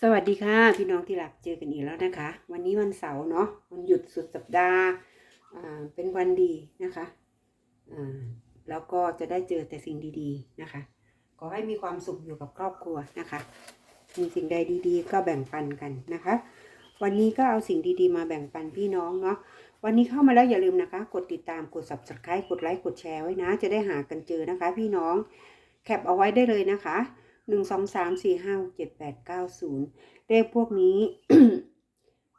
สวัสดีค่ะ พี่น้องที่รักเจอกันอีกแล้วนะคะ วันนี้วันเสาร์เนาะวันหยุดสุดสัปดาห์เป็นวันดีนะคะแล้วก็จะได้เจอแต่สิ่งดีๆนะคะ ขอให้มีความสุขอยู่กับครอบครัวนะคะ มีสิ่งใดดีๆ ก็แบ่งปันกันนะคะ วันนี้ก็เอาสิ่งดีๆ มาแบ่งปันพี่น้องเนาะวันนี้เข้ามาแล้วอย่าลืมนะคะ กดติดตามกด subscribe กดไลค์กดแชร์ไว้นะ จะได้หากันเจอนะคะ พี่น้องแคปเอาไว้ได้เลยนะคะ หนึ่งสองสามสี่ห้าเจ็ดแปดเก้าศูนย์เลขพวกนี้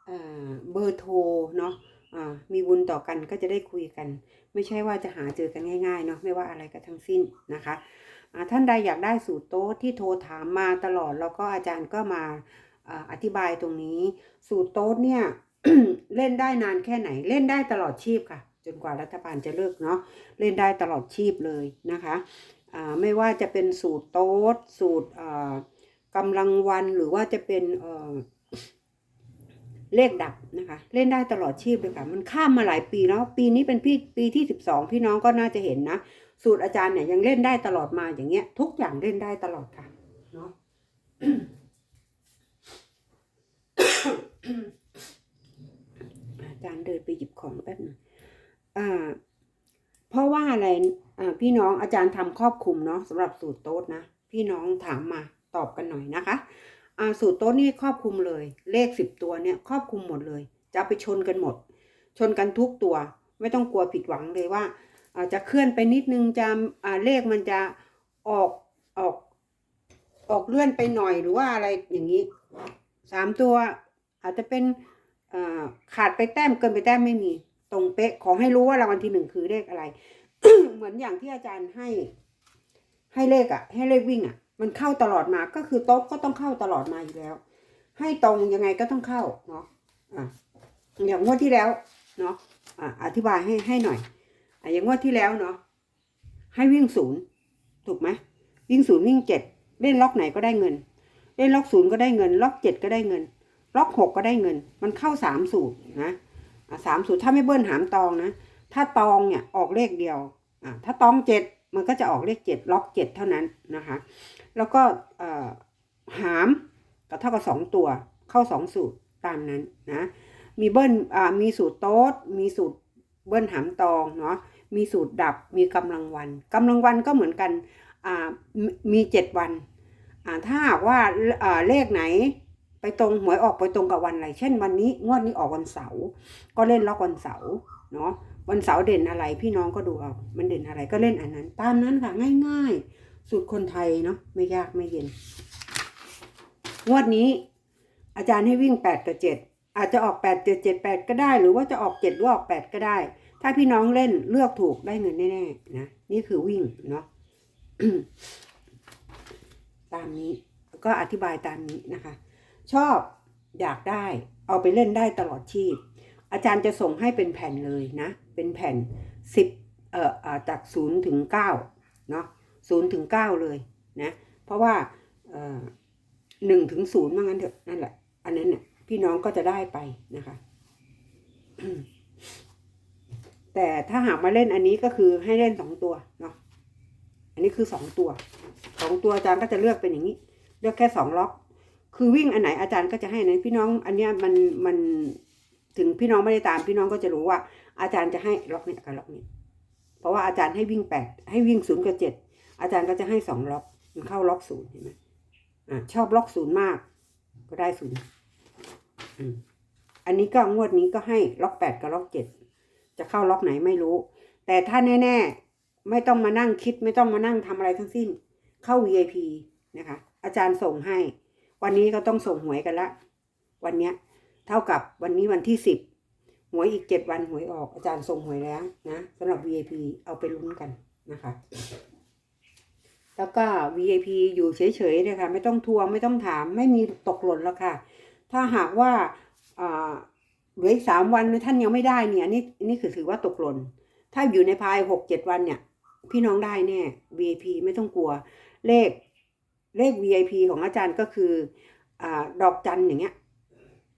เอ่อเบอร์โทรเนาะอ่ามีบุญต่อกันก็จะได้คุยกัน ไม่ใช่ว่าจะหาเจอกันง่ายๆเนาะไม่ว่าอะไรก็ทั้งสิ้นนะคะท่านใดอยากได้สูตรโต๊ะที่โทรถามมาตลอดแล้วก็อาจารย์ก็มาอ่าอธิบายตรงนี้ สูตรโต๊ะเนี่ยเล่นได้นานแค่ไหน เล่นได้ตลอดชีพค่ะ จนกว่ารัฐบาลจะเลิกเนาะเล่นได้ตลอดชีพเลยนะคะ ไม่ว่าจะเป็นสูตรโต๊ะสูตรกำลังวันหรือว่าจะเป็นเเลขดับนะคะ เล่นได้ตลอดชีพเลยค่ะ มันข้ามมาหลายปีแล้ว ปีนี้เป็นพี่ปีที่สิบสองพี่น้องก็น่าจะเห็นนะ สูตรอาจารย์เนี่ยยังเล่นได้ตลอดมาอย่างเงี้ย ทุกอย่างเล่นได้ตลอดค่ะเนาะอาจารย์เดินไปหยิบของแป๊บนึงอ่า อะไรพี่น้องอาจารย์ทำครอบคลุมเนาะสำหรับสูตรโต๊ดนะ พี่น้องถามมาตอบกันหน่อยนะคะสูตรโต๊ดนี่ครอบคลุมเลย เลขสิบตัวเนี่ยครอบคลุมหมดเลย จะไปชนกันหมด ชนกันทุกตัว ไม่ต้องกลัวผิดหวังเลยว่าอาจจะเคลื่อนไปนิดนึงจะเลขมันจะออกออกออกเลื่อนไปหน่อยหรือว่าอะไรอย่างนี้สามตัวอาจจะเป็นขาดไปแต้มเกินไปแต้มไม่มี ตรงเป๊ะขอให้รู้ว่ารางวัลที่หนึ่งคือเลขอะไร เหมือนอย่างที่อาจารย์ให้ ให้เลขอะให้เลขวิ่งอะมันเข้าตลอดมาก็คือโต๊ะก็ต้องเข้าตลอดมาอยู่แล้ว ให้ตรงยังไงก็ต้องเข้าเนาะอะอย่างงวดที่แล้วเนาะอะอธิบายให้ให้หน่อยอะอย่างงวดที่แล้วเนาะให้วิ่งศูนย์ถูกไหมวิ่งศูนย์วิ่งเจ็ดเล่นล็อกไหนก็ได้เงิน เล่นล็อกศูนย์ก็ได้เงิน ล็อกเจ็ดก็ได้เงิน ล็อกหกก็ได้เงิน มันเข้าสามสูตรนะอะสามสูตรถ้าไม่เบิ้ลหามตองนะ ถ้าตองเนี่ยออกเลขเดียวอ่าถ้าตองเจ็ดมันก็จะออกเลขเจ็ดล็อกเจ็ดเท่านั้นนะคะ แล้วก็อ่อหามก็เท่ากับสองตัวเข้าสองสูตรตามนั้นนะมีเบิ้ลอ่ามีสูตรโต๊ดมีสูตรเบิ้ลหามตองเนาะมีสูตรดับมีกำลังวันกำลังวันก็เหมือนกันอ่ามีมีเจ็ดวันอ่าถ้าหากว่าอ่าเลขไหนไปตรงหวยออกไปตรงกับวันอะไร เช่นวันนี้งวดนี้ออกวันเสาร์ก็เล่นล็อกวันเสาร์เนาะ วันเสาร์เด่นอะไรพี่น้องก็ดูเอามันเด่นอะไรก็เล่นอันนั้น ตามนั้นค่ะง่ายๆ สูตรคนไทยเนาะไม่ยากไม่เย็นงวดนี้ อาจารย์ให้วิ่งแปดกับเจ็ดอาจจะออกแปดเจ็ดเจ็ดแปดก็ได้ หรือว่าจะออกเจ็ดหรือออกแปดก็ได้ ถ้าพี่น้องเล่นเลือกถูกได้เงินแน่ๆนะนี่คือวิ่งเนาะตามนี้ก็อธิบายตามนี้นะคะ ชอบอยากได้เอาไปเล่นได้ตลอดชีพ อาจารย์จะส่งให้เป็นแผ่นเลยนะ เป็นแผ่นสิบเอ่อจากศูนย์ถึงเก้าเนาะศูนย์ถึงเก้าเลยนะ เพราะว่าเอ่อหนึ่งถึงศูนย์ว่างั้นเถอะนั่นแหละ อันนั้นเนี่ยพี่น้องก็จะได้ไปนะคะ แต่ถ้าหากมาเล่นอันนี้ก็คือให้เล่นสองตัวเนาะ อันนี้คือสองตัวสองตัวอาจารย์ก็จะเลือกเป็นอย่างนี้ เลือกแค่สองล็อก คือวิ่งอันไหนอาจารย์ก็จะให้นนั้นพี่น้อง อันเนี้ยมันมัน ถึงพี่น้องไม่ได้ตามพี่น้องก็จะรู้ว่า อาจารย์จะให้ล็อกเนี้ยกับล็อกเนี้เพราะว่าอาจารย์ให้วิ่งแปดให้วิ่งศูนย์กับเจ็ดอาจารย์ก็จะให้สองล็อกมันเข้าล็อกศูนย์เห็นไหมอ่าชอบล็อกศูนย์มาก ก็ได้ศูนย์อันนี้ก็งวดนี้ก็ให้ล็อกแปดกับล็อกเจ็ดจะเข้าล็อกไหนไม่รู้ แต่ถ้าแน่ๆ ไม่ต้องมานั่งคิดไม่ต้องมานั่งทำอะไรทั้งสิ้น เข้า VIP นะคะ อาจารย์ส่งให้ วันนี้ก็ต้องส่งหวยกันละ วันเนี้ย เท่ากับวันนี้วันที่สิบหวยอีกเจ็ดวันหวยออกอาจารย์ส่งหวยแล้วนะสำหรับ VIP เอาไปลุ้นกันนะคะ แล้วก็ VIP อยู่เฉยๆเลยค่ะ ไม่ต้องทวงไม่ต้องถาม ไม่มีตกหล่นแล้วค่ะ ถ้าหากว่าอ่าเหลืออีกสามวันท่านยังไม่ได้เนี่ยนนี้อันนี้คือถือว่าตกหล่น ถ้าอยู่ในภายหกเจ็ดวันเนี่ย พี่น้องได้แน่ VIP ไม่ต้องกลัว เลขเลข VIP ของอาจารย์ก็คืออดอกจันอย่างเงี้ย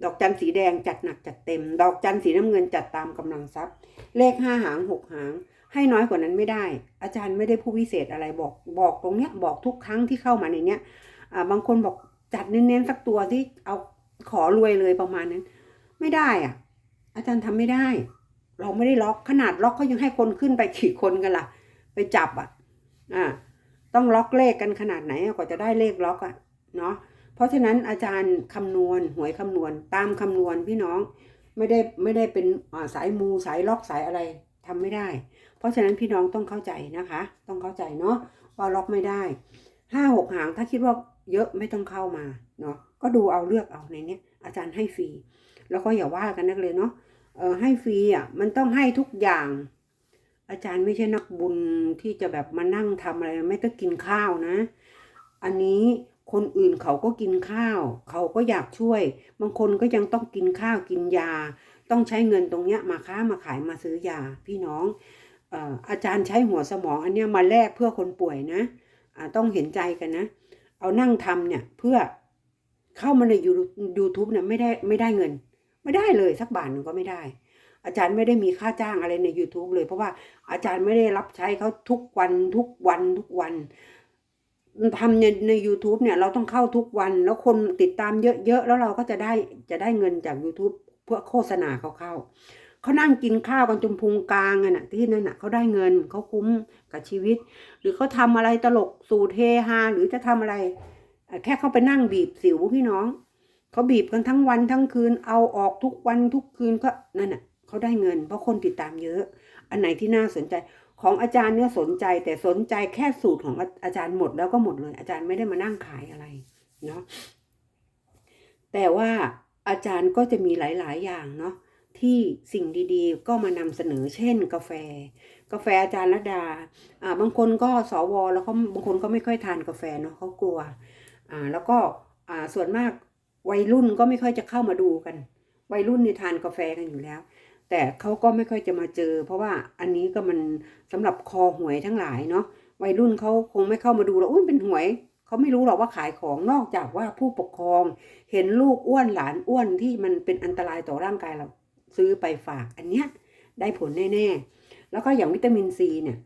ดอกจันสีแดงจัดหนักจัดเต็ม ดอกจันสีน้ำเงินจัดตามกำลังทรัพย์ เลขห้าหางหกหาง ให้น้อยกว่านั้นไม่ได้ อาจารย์ไม่ได้ผู้วิเศษอะไรบอกบอกตรงเนี้ยบอกทุกครั้งที่เข้ามาในเนี้ยอ่าบางคนบอกจัดเน้นๆสักตัวที่เอาขอรวยเลยประมาณนั้น ไม่ได้อะ อาจารย์ทำไม่ได้ เราไม่ได้ล็อกขนาดล็อกเขายังให้คนขึ้นไปขี่คนกันล่ะ ไปจับอะอ่าต้องล็อกเลขกันขนาดไหนกว่าจะได้เลขล็อกอะเนาะ เพราะฉะนั้นอาจารย์คำนวณหวยคำนวณตามคำนวณพี่น้องไม่ได้ไม่ได้เป็นสายมูสายล็อกสายอะไรทำไม่ได้ เพราะฉะนั้นพี่น้องต้องเข้าใจนะคะ ต้องเข้าใจเนาะว่าล็อกไม่ได้ห้าหกหางถ้าคิดว่าเยอะไม่ต้องเข้ามาเนาะก็ดูเอาเลือกเอาในนี้อาจารย์ให้ฟรีแล้วก็อย่าว่ากันนักเลยเนาะเออให้ฟรีอะมันต้องให้ทุกอย่าง อาจารย์ไม่ใช่นักบุญที่จะแบบมานั่งทำอะไรไม่ต้องกินข้าวนะ อันนี้ คนอื่นเขาก็กินข้าว เขาก็อยากช่วย บางคนก็ยังต้องกินข้าวกินยา ต้องใช้เงินตรงเนี้ยมาค้ามาขายมาซื้อยา พี่น้องอาจารย์ใช้หัวสมองอันเนี้ยมาแลกเพื่อคนป่วยนะต้องเห็นใจกันนะ เอานั่งทำเนี่ยเพื่อเข้ามาในยูทูบเนี่ยไม่ได้ไม่ได้เงิน ไม่ได้เลยสักบาทหนึ่งก็ไม่ได้ อาจารย์ไม่ได้มีค่าจ้างอะไรใน YouTube เลย เพราะว่าอาจารย์ไม่ได้รับใช้เขาทุกวันทุกวันทุกวัน ทำในใน u t u b e เนี่ยเราต้องเข้าทุกวัน แล้วคนติดตามเยอะๆ แล้วเราก็จะได้จะได้เงินจาก YouTube เพื่อโฆษณาเขาเข้า เขานั่งกินข้าวกันจนพุงกลางอะน่ะที่นั่นน่ะเขาได้เงินเขาคุ้มกับชีวิต หรือเขาทำอะไรตลกสูตรเฮฮาหรือจะทำอะไร แค่เขาไปนั่งบีบสิวพี่น้อง เขาบีบกันทั้งวันทั้งคืนเอาออกทุกวันทุกคืนก็นั่นน่ะเขาได้เงิน เพราะคนติดตามเยอะ อันไหนที่น่าสนใจ ของอาจารย์เนี่ยสนใจแต่สนใจแค่สูตรของอาอาจารย์หมดแล้วก็หมดเลย อาจารย์ไม่ได้มานั่งขายอะไรเนาะแต่ว่าอาจารย์ก็จะมีหลาย ๆ อย่างเนาะที่สิ่งดีๆ ก็มานำเสนอเช่น กาแฟ กาแฟอาจารย์ระดาอ่าบางคนก็สวแล้วเขาบางคนก็ไม่ค่อยทานกาแฟเนาะเขากลัวอ่าแล้วก็อ่าส่วนมากวัยรุ่นก็ไม่ค่อยจะเข้ามาดูกัน วัยรุ่นนี่ทานกาแฟกันอยู่แล้ว แต่เขาก็ไม่ค่อยจะมาเจอ เพราะว่าอันนี้ก็มันสำหรับคอหวยทั้งหลายเนาะวัยรุ่นเขาคงไม่เข้ามาดูหรอกอุ้ยเป็นหวยเขาไม่รู้หรอกว่าขายของนอกจากว่าผู้ปกครอง เห็นลูกอ้วนหลานอ้วนที่มันเป็นอันตรายต่อร่างกายเราซื้อไปฝากอันเนี้ยได้ผลแน่ๆ แล้วก็อย่างวิตามินซีเนี่ย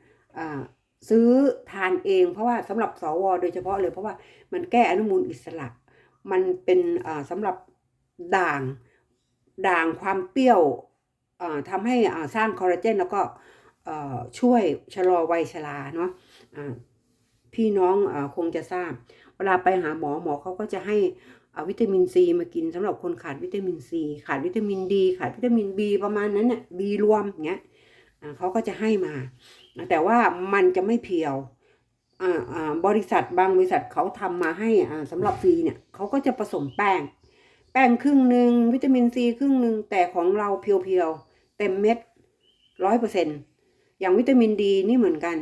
ซื้อทานเองเพราะว่าสำหรับสวโดยเฉพาะเลยเพราะว่ามันแก้อนุมูลอิสระ มันเป็นอ่าสำหรับด่างด่างความเปรี้ยว ทำให้สร้างคอลลาเจนแล้วก็ช่วยชะลอวัยชราเนาะพี่น้องอคงจะทราบ เวลาไปหาหมอหมอเขาก็จะให้วิตามินซีมากินสำหรับคนขาดวิตามินซีขาดวิตามินดีขาดวิตามินบีประมาณนั้นเนี่ยบีรวมอย่างเงี้ยเขาก็จะให้มา แต่ว่ามันจะไม่เพียวบริษัทบางบริษัทเขาทำมาให้อ่าสำหรับฟรีเนี่ยเขาก็จะผสมแป้ง แป้งครึ่งหนึ่งวิตามินซีครึ่งหนึ่งแต่ของเราเพียวๆ เต็มเม็ดร้อยเปอร์เซ็นอย่างวิตามินดีนี่เหมือนกัน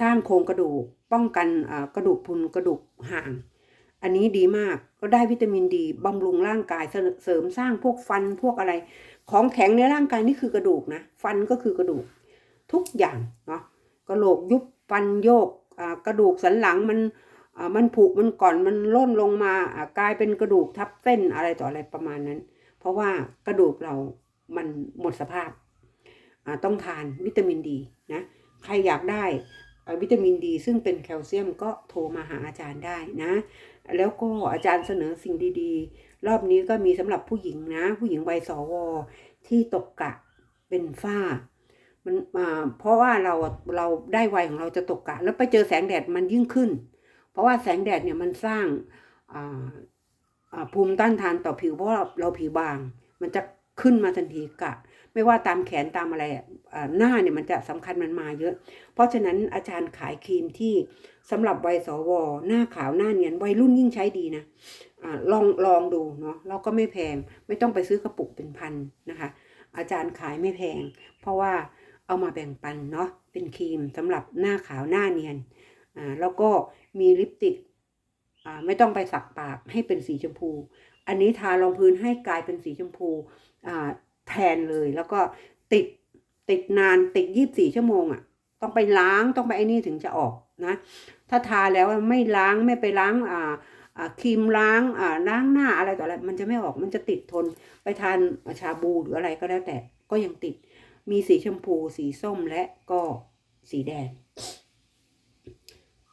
สร้างโครงกระดูกป้องกันกระดูกพุนกระดูกห่าง อันนี้ดีมากก็ได้วิตามินดีบำรุงร่างกายเสริมสร้างพวกฟันพวกอะไร ของแข็งในร่างกายนี่คือกระดูกนะฟันก็คือกระดูกทุกอย่างเนาะกระโหลกยุบฟันโยกกระดูกสันหลังมันมันผุมันก่อนมันล่นลงมากลายเป็นกระดูกทับเส้นอะไรต่ออะไรประมาณนั้น เพราะว่ากระดูกเรา มันหมดสภาพ ต้องทานวิตามินดีนะ ใครอยากได้วิตามินดี ซึ่งเป็นแคลเซียมก็โทรมาหาอาจารย์ได้นะ แล้วก็อาจารย์เสนอสิ่งดีๆ รอบนี้ก็มีสำหรับผู้หญิงนะ ผู้หญิงวัยสวที่ตกกะเป็นฝ้ามันเพราะว่าเราเราได้วัยของเราจะตกกะ แล้วไปเจอแสงแดดมันยิ่งขึ้น เพราะว่าแสงแดดเนี่ยมันสร้างภูมิต้านทานต่อผิวเพราะเราผิวบาง มันจะ ขึ้นมาทันทีกะ ไม่ว่าตามแขนตามอะไรหน้าเนี่ยมันจะสำคัญมันมาเยอะ เพราะฉะนั้นอาจารย์ขายครีมที่สำหรับวัยสว หน้าขาวหน้าเนียนวัยรุ่นยิ่งใช้ดีนะอลองลองดูเนาะเราก็ไม่แพง ไม่ต้องไปซื้อกระปุกเป็นพันนะคะ อาจารย์ขายไม่แพง เพราะว่าเอามาแบ่งปันเนาะเป็นครีมสำหรับหน้าขาวหน้าเนียนอ่าแล้วก็มีลิปสติกอ่าไม่ต้องไปสักปากให้เป็นสีชมพู อันนี้ทารองพื้นให้กลายเป็นสีชมพูแทนเลยแล้วก็ติดติดนานติดยี่บสี่ชั่วโมงอะ่ะต้องไปล้างต้องไปไอ้นี่ถึงจะออกนะถ้าทาแล้วไม่ล้างไม่ไปล้างอ่าครีมล้างอ่าล้างหน้าอะไรต่ออะไรมันจะไม่ออกมันจะติดทนไปทานชาบูหรืออะไรก็แล้วแต่ก็ยังติดมีสีชมพู สีส้มและก็สีแดง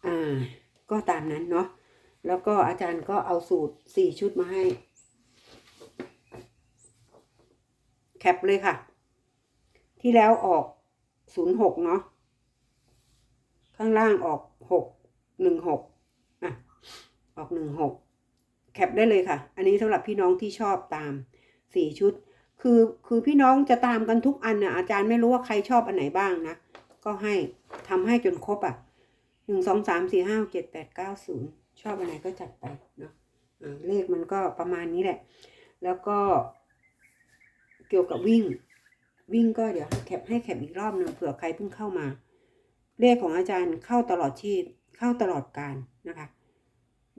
อ่าก็ตามนั้นเนาะ แล้วก็อาจารย์ก็เอาสูตรสี่ชุดมาให้ แคปเลยค่ะ ที่แล้วออกศูนย์หกเนาะ ข้างล่างออกหกหนึ่งหกอะ ออกหนึ่งหกแคปได้เลยค่ะ อันนี้สำหรับพี่น้องที่ชอบตามสี่ชุด คือคือพี่น้องจะตามกันทุกอันนะอาจารย์ไม่รู้ว่าใครชอบอันไหนบ้างนะ ก็ให้ทำให้จนครบอะหนึ่งสองสามสี่ห้าเจ็ดแปดเก้าศูนย์ ชอบอันไหนก็จัดไปเนาะอ่าเลขมันก็ประมาณนี้แหละ แล้วก็เกี่ยวกับวิ่ง วิ่งก็เดี๋ยวให้แคปให้แคปอีกรอบหนึ่งเผื่อใครเพิ่งเข้ามา เลขของอาจารย์เข้าตลอดชีพเข้าตลอดการนะคะ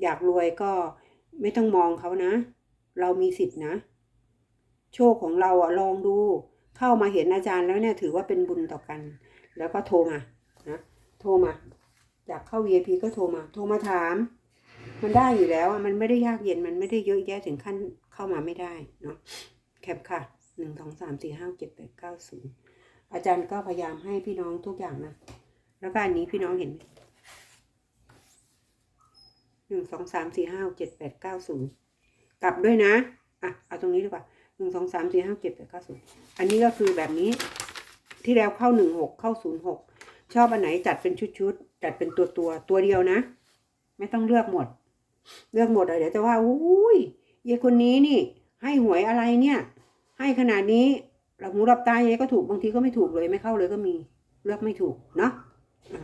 อยากรวยก็ไม่ต้องมองเขานะ เรามีสิทธินะ โชคของเราอะลองดู เข้ามาเห็นอาจารย์แล้วเนี่ยถือว่าเป็นบุญต่อกัน แล้วก็โทรมานะโทรมาอยากเข้า VIP ก็โทรมา โทรมาถาม มันได้อยู่แล้วอะมันไม่ได้ยากเย็นมันไม่ได้เยอะแยะถึงขั้นเข้ามาไม่ได้เนาะแคปค่ะหนึ่งสองสามสี่ห้าเจ็ดแปดเก้าศูนย์อาจารย์ก็พยายามให้พี่น้องทุกอย่างนะ แล้วก็อันนี้พี่น้องเห็นไหมหนึ่งสองสามสี่ห้าเจ็ดแปดเก้าศูนย์กลับด้วยนะอะเอาตรงนี้ดีกว่าหนึ่งสองสามสี่ห้าเจ็ดแปดเก้าศูนย์อันนี้ก็คือแบบนี้ที่แล้วเข้าหนึ่งหกเข้าศูนย์หกชอบอันไหนจัดเป็นชุดๆจัดเป็นตัวตัวตัวเดียวนะ ไม่ต้องเลือกหมด เลือกหมดอะเดี๋ยวจะว่าอุ้ยยายคนนี้นี่ ให้หวยอะไรเนี่ย ให้ขนาดนี้หลับหูหลับตายายก็ถูกบางทีก็ไม่ถูกเลยไม่เข้าเลยก็มีเลือกไม่ถูกเนาะอะ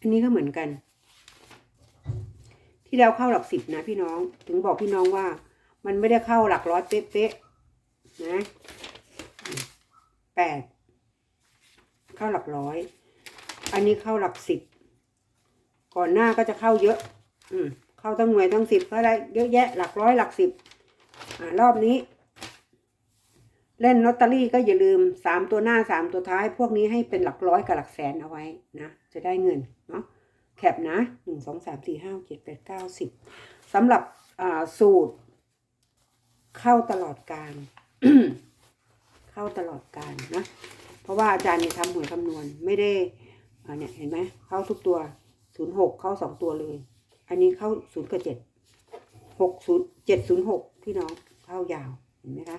อันนี้ก็เหมือนกัน ที่แล้วเข้าหลักสิบนะพี่น้องถึงบอกพี่น้องว่า มันไม่ได้เข้าหลักร้อยเป๊ะๆนะแปดเข้าหลักร้อย อันนี้เข้าหลักสิบ ก่อนหน้าก็จะเข้าเยอะ อืมเข้าตั้งหน่วยตั้งสิบก็ได้เยอะแยะหลักร้อยหลักสิบอ่ารอบนี้ เล่นลอตเตอรี่ก็อย่าลืมสามตัวหน้าสามตัวท้าย พวกนี้ให้เป็นหลักร้อยกับหลักแสนเอาไว้นะจะได้เงินเนาะแคปนะหนึ่งสองสามสี่ห้าเจ็ดแปดเก้าสิบสำหรับอ่าสูตร เข้าตลอดการเข้าตลอดการนะ เพราะว่าอาจารย์เนี่ยทำหวยคำนวณไม่ได้อ่าเนี่ยเห็นไหมเข้าทุกตัว ศูนย์หกเข้าสองตัวเลย อันนี้เข้าศูนย์กับเจ็ดหกศูนย์เจ็ดศูนย์หกพี่น้องเข้ายาวเห็นไหมคะ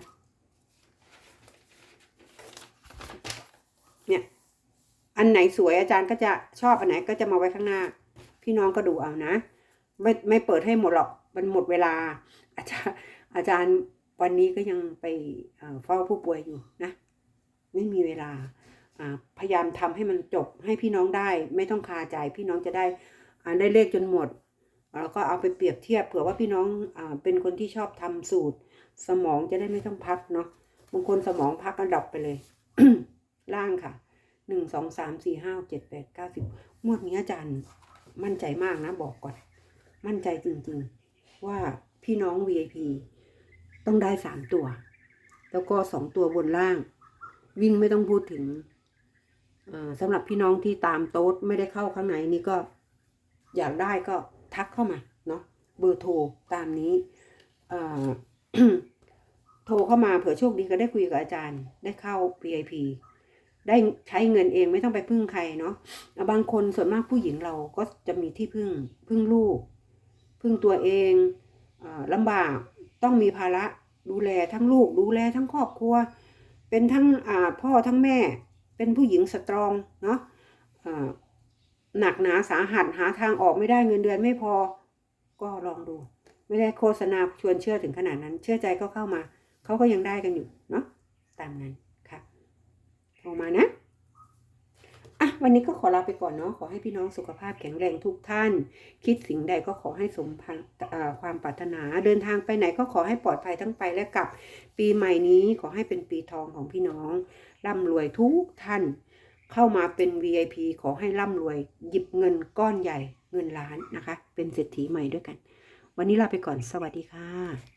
เนี่ยอันไหนสวยอาจารย์ก็จะชอบอันไหนก็จะมาไว้ข้างหน้า พี่น้องก็ดูเอานะ ไม่ไม่เปิดให้หมดหรอกมันหมดเวลา อาจารย์อาจารย์วันนี้ก็ยังไปเอ่อเฝ้าผู้ป่วยอยู่นะ ไม่มีเวลา พยายามทำให้มันจบให้พี่น้องได้ ไม่ต้องคาใจพี่น้องจะได้ได้เลขจนหมดแล้วก็เอาไปเปรียบเทียบเผื่อว่าพี่น้องอ่าเป็นคนที่ชอบทำสูตร สมองจะได้ไม่ต้องพักเนาะบางคนสมองพักก็ดับไปเลย ล่างค่ะหนึ่งสองสามสี่ห้าเจ็ดแปดเก้าสิบงวดนี้อาจารย์มั่นใจมากนะบอกก่อน มั่นใจจริงๆ ว่าพี่น้อง VIP ต้องได้สามตัว แล้วก็สองตัวบนล่าง วิ่งไม่ต้องพูดถึง สำหรับพี่น้องที่ตามโต๊ดไม่ได้เข้าข้างในนี่ก็อยากได้ก็ทักเข้ามาเนาะเบอร์โทรตามนี้โทรเข้ามาเผื่อโชคดีก็ได้คุยกับอาจารย์ ได้เข้า VIP ได้ใช้เงินเองไม่ต้องไปพึ่งใครเนาะะบางคนส่วนมากผู้หญิงเราก็จะมีที่พึ่งพึ่งลูก พึ่งตัวเองอลำบากต้องมีภาระดูแลทั้งลูกดูแลทั้งครอบครัว เป็นทั้งพ่อทั้งแม่ เป็นผู้หญิงสตรองเนาะหนักหนาสาหัสหาทางออกไม่ได้เงินเดือนไม่พอ ก็ลองดู ไม่ได้โฆษณาชวนเชื่อถึงขนาดนั้น เชื่อใจก็เข้ามา เขาก็ยังได้กันอยู่เนาะตามนั้นค่ะโทรมานะ วันนี้ก็ขอลาไปก่อนเนาะขอให้พี่น้องสุขภาพแข็งแรงทุกท่าน คิดสิ่งใดก็ขอให้สมพันเอ่อความปรารถนาเดินทางไปไหนก็ขอให้ปลอดภัยทั้งไปและกลับ ปีใหม่นี้ขอให้เป็นปีทองของพี่น้องร่ำรวยทุกท่าน เข้ามาเป็น VIP ขอให้ร่ำรวย หยิบเงินก้อนใหญ่เงินล้านนะคะ เป็นเศรษฐีใหม่ด้วยกัน วันนี้ลาไปก่อนสวัสดีค่ะ